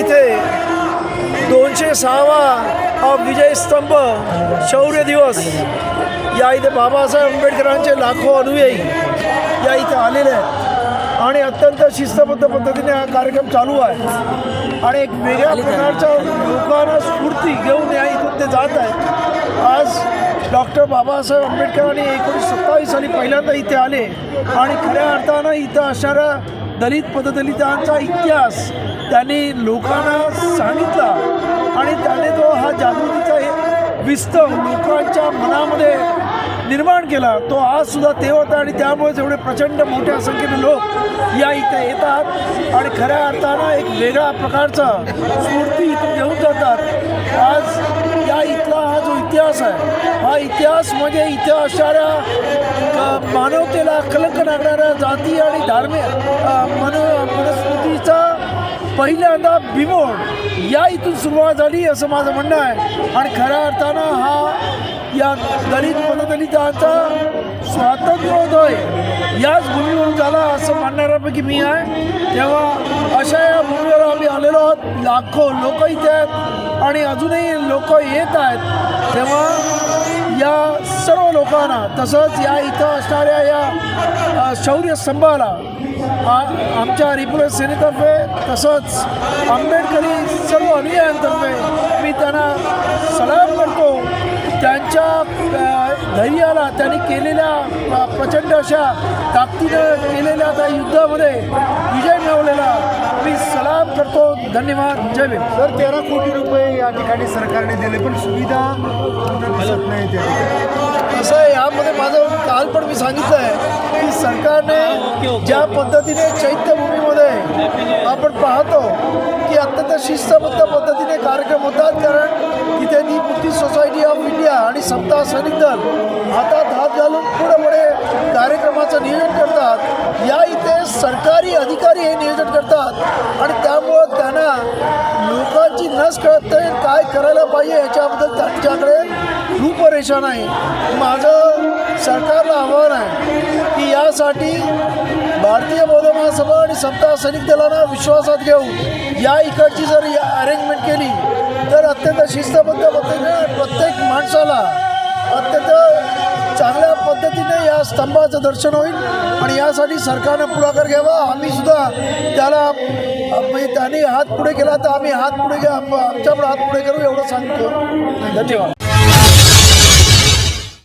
इथे दोनशे सहावा हा विजय स्तंभ शौर्य दिवस. या इथे बाबासाहेब आंबेडकरांचे लाखो अनुयायी या इथे आलेले आहेत. आणि अत्यंत शिस्तबद्ध पद्धतीने हा कार्यक्रम चालू आहे. आणि एक वेगळ्या प्रकारच्या लोकांना स्फूर्ती घेऊन या इथून ते जात आहेत. आज डॉक्टर बाबासाहेब आंबेडकरांनी एकोणीसशे सत्तावीस साली पहिल्यांदा इथे आले. आणि खऱ्या अर्थानं इथं असणाऱ्या दलित पददलितांचा इतिहास त्याने लोकांना सांगितला. आणि त्याने तो हा जागृतीचा विस्तव लोकांच्या मनामध्ये निर्माण केला. तो आज सुद्धा ते होता आणि त्यामुळेच एवढे प्रचंड मोठ्या संख्येने लोक या इथे येतात. आणि खऱ्या अर्थानं एक वेगळ्या प्रकारचा स्फूर्ती इथून घेऊन जातात. आज इतिहास आहे. हा इतिहास म्हणजे इतिहासाच्या असणाऱ्या मानवतेला कलंक लागणाऱ्या जाती आणि धार्मिक मन मनस्मृतीचा पहिल्यांदा बिमोड या इथून सुरुवात झाली असं माझं म्हणणं आहे. आणि खऱ्या अर्थानं हा या दलित पददलितांचा स्वातंत्र्योदय याच भूमीवरून झाला असं मानणाऱ्यापैकी मी आहे. तेव्हा अशा या भूमीवर आम्ही आलेलो आहोत. लाखो लोक इथे आहेत आणि अजूनही लोक येत आहेत. तेव्हा या सर्व लोकांना तसंच या इथं असणाऱ्या या शौर्य स्तंभाला आ- आमच्या रिपुलर सेनेतर्फे तसंच आंबेडकरी सर्व अनुयायांतर्फे मी त्यांना सलाम करतो. त्यांच्या धैर्याला त्यांनी केलेल्या प्रचंड अशा ताकदीनं केलेल्या त्या युद्धामध्ये विजय मिळवलेला. मी सलाम करतो. धन्यवाद. जय भीम. सर तेरा कोटी रुपये या ठिकाणी सरकारने दिले पण सुविधा दिसत नाही त्या. असं आहे यामध्ये माझं काल पण मी सांगितलं आहे की सरकारने ज्या पद्धतीने चैत्यभूमीमध्ये आपण पाहतो की अत्यंत शिस्तबद्ध पद्धतीने कार्यक्रम होतात कारण सोसायटी ऑफ इंडिया आणि सप्ताह सैनिक दल हातात हात घालून पुढे पुढे कार्यक्रमाचं नियोजन करतात. या इथे सरकारी अधिकारी हे नियोजन करतात आणि त्यामुळं त्यांना लोकांची नस कळत नाही काय करायला पाहिजे याच्याबद्दल त्यांच्याकडे रूपरेषा नाही. माझं सरकारला आव्हान आहे की यासाठी भारतीय बौद्ध महासभा आणि सप्ताह सैनिक दलांना विश्वासात घेऊन या इकडची जर अरेंजमेंट केली तर अत्यंत शिस्तबद्ध पद्धतीने प्रत्येक माणसाला अत्यंत चांगल्या पद्धतीने या स्तंभाचं दर्शन होईल. आणि यासाठी सरकारनं पुढाकार घ्यावा. आम्ही सुद्धा त्याला म्हणजे त्यांनी हात पुढे केला तर आम्ही हात पुढे घ्या. आमच्याकडे हात पुढे करू एवढं सांगतो. धन्यवाद.